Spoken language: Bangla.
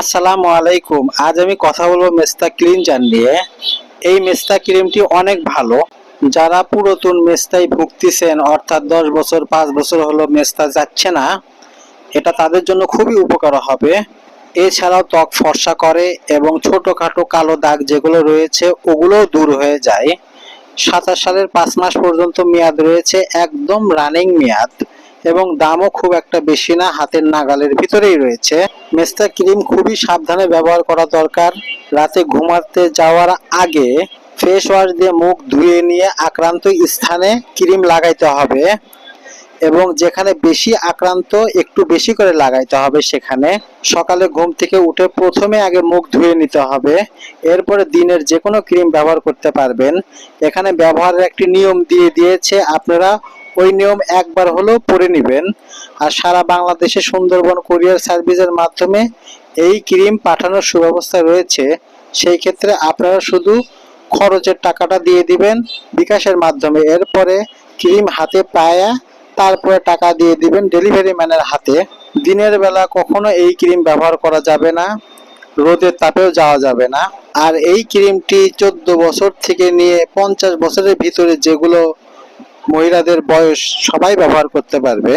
আসসালামু আলাইকুম। আজ আমি কথা বলব মেস্তা ক্লিনজার নিয়ে। এই মেস্তা ক্রিমটি অনেক ভালো। যারা পুরাতন মেস্তায় ভুগতেছেন, অর্থাৎ দশ বছর, পাঁচ বছর হলো মেস্তা যাচ্ছে না, এটা তাদের জন্য খুবই উপকার হবে। এছাড়াও ত্বক ফর্সা করে এবং ছোটখাটো কালো দাগ যেগুলো রয়েছে, ওগুলোও দূর হয়ে যায়। সাতাশ সালের পাঁচ মাস পর্যন্ত মেয়াদ রয়েছে, একদম রানিং মেয়াদ। এবং দামও খুব একটা বেশি না, হাতের নাগালের ভিতরেই রয়েছে। মেস্তা ক্রিম খুবই সাবধানে ব্যবহার করা দরকার। রাতে ঘুমাতে যাওয়ার আগে ফেস ওয়াশ দিয়ে মুখ ধুয়ে নিয়ে আক্রান্ত স্থানে ক্রিম লাগাইতে হবে এবং যেখানে বেশি আক্রান্ত, একটু বেশি করে লাগাইতে হবে সেখানে। সকালে ঘুম থেকে উঠে প্রথমে আগে মুখ ধুয়ে নিতে হবে। এরপরে দিনের যে কোনো ক্রিম ব্যবহার করতে পারবেন। এখানে ব্যবহারের একটি নিয়ম দিয়ে দিয়েছে, আপনারা ওই নিয়ম একবার হলেও পরে নেবেন। আর সারা বাংলাদেশে সুন্দরবন কুরিয়ার সার্ভিসের মাধ্যমে এই ক্রিম পাঠানোর সুব্যবস্থা রয়েছে। সেই ক্ষেত্রে আপনারা শুধু খরচের টাকাটা দিয়ে দিবেন বিকাশের মাধ্যমে। এরপরে ক্রিম হাতে পায়া তারপরে টাকা দিয়ে দিবেন ডেলিভারি ম্যানের হাতে। দিনের বেলা কখনো এই ক্রিম ব্যবহার করা যাবে না, রোদের তাপেও যাওয়া যাবে না। আর এই ক্রিমটি চোদ্দ বছর থেকে নিয়ে পঞ্চাশ বছরের ভিতরে যেগুলো মহিলাদের বয়স সবাই ব্যবহার করতে পারবে।